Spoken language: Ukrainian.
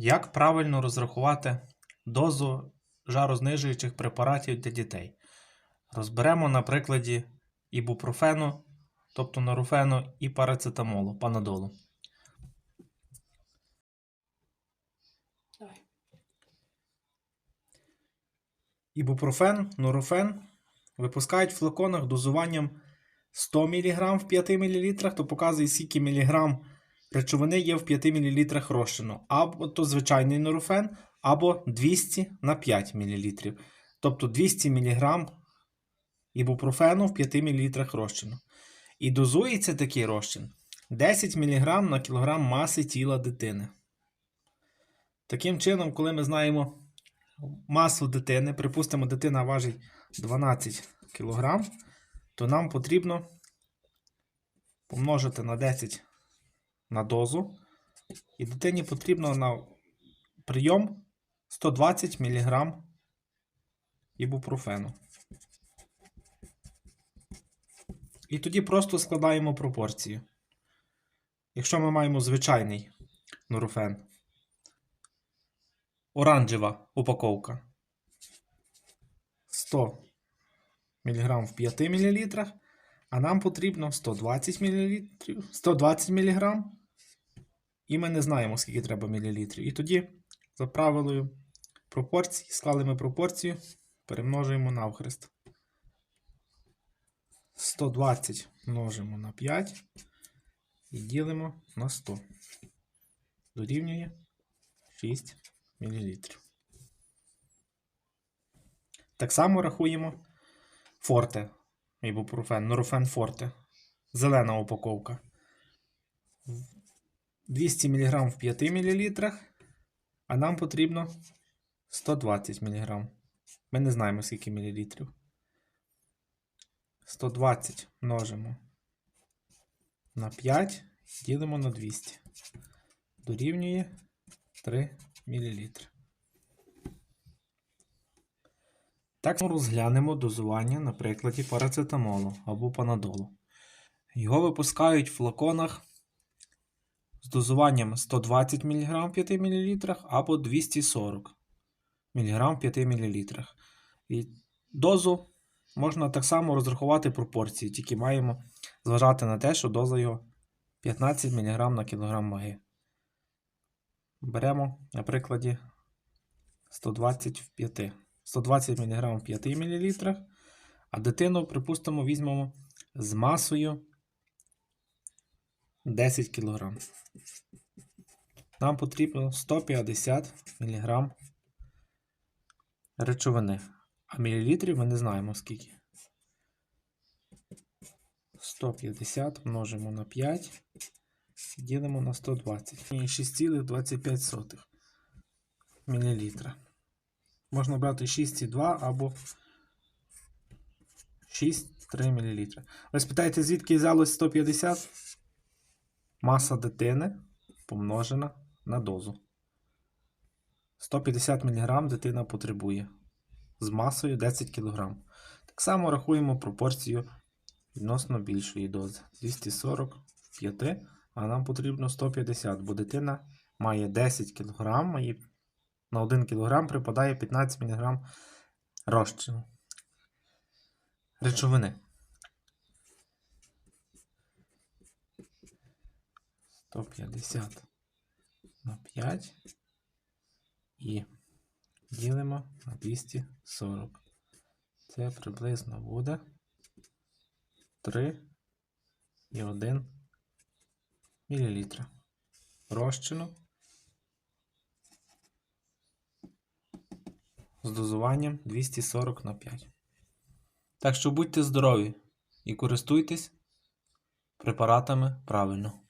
Як правильно розрахувати дозу жарознижуючих препаратів для дітей? Розберемо на прикладі ібупрофену, тобто нурофену і парацетамолу, панадолу. Давай. Ібупрофен, нурофен випускають в флаконах дозуванням 100 мг в 5 мл, то показує, скільки міліграм речовини є в 5 мл розчину. Або то звичайний нурофен, або 200 на 5 мл. Тобто 200 мг ібупрофену в 5 мл розчину. І дозується такий розчин 10 мг на кілограм маси тіла дитини. Таким чином, коли ми знаємо масу дитини, припустимо, дитина важить 12 кг, то нам потрібно помножити на 10 на дозу, і дитині потрібно на прийом 120 мг ібупрофену. І тоді просто складаємо пропорцію. Якщо ми маємо звичайний нурофен, оранжева упаковка 100 мг в 5 мл, а нам потрібно 120 мл, 120 мг, і ми не знаємо, скільки треба мілілітрів. І тоді, за правилою пропорцій, склали ми пропорцію, перемножуємо навхрест. 120 множимо на 5 і ділимо на 100. Дорівнює 6 мл. Так само рахуємо форте, ібупрофен, нурофен форте. Зелена упаковка. 200 мг в 5 мл, а нам потрібно 120 мг. Ми не знаємо, скільки мілілітрів. 120 множимо на 5, ділимо на 200. Дорівнює 3 мл. Так ми розглянемо дозування на прикладі парацетамолу або панадолу. Його випускають в флаконах з дозуванням 120 мг в 5 мл або 240 мг в 5 мл. І дозу можна так само розрахувати пропорції, тільки маємо зважати на те, що доза його 15 мг на кілограм ваги. Беремо, на прикладі 120 в 5. 120 мг в 5 мл, а дитину, припустимо, візьмемо з масою 10 кг. Нам потрібно 150 мг речовини. А мілілітрів ми не знаємо скільки. 150 множимо на 5, ділимо на 120. І 6,25 мл. Можна брати 6,2 або 6,3 мл. Ви спитаєте, звідки взялось 150? Маса дитини помножена на дозу. 150 мг дитина потребує з масою 10 кг. Так само рахуємо пропорцію відносно більшої дози. 245, а нам потрібно 150, бо дитина має 10 кг, і на 1 кг припадає 15 мг розчину. Речовини. 150 на 5 і ділимо на 240. Це приблизно буде 3 і 1 мл розчину з дозуванням 240 на 5. Так що будьте здорові і користуйтесь препаратами правильно.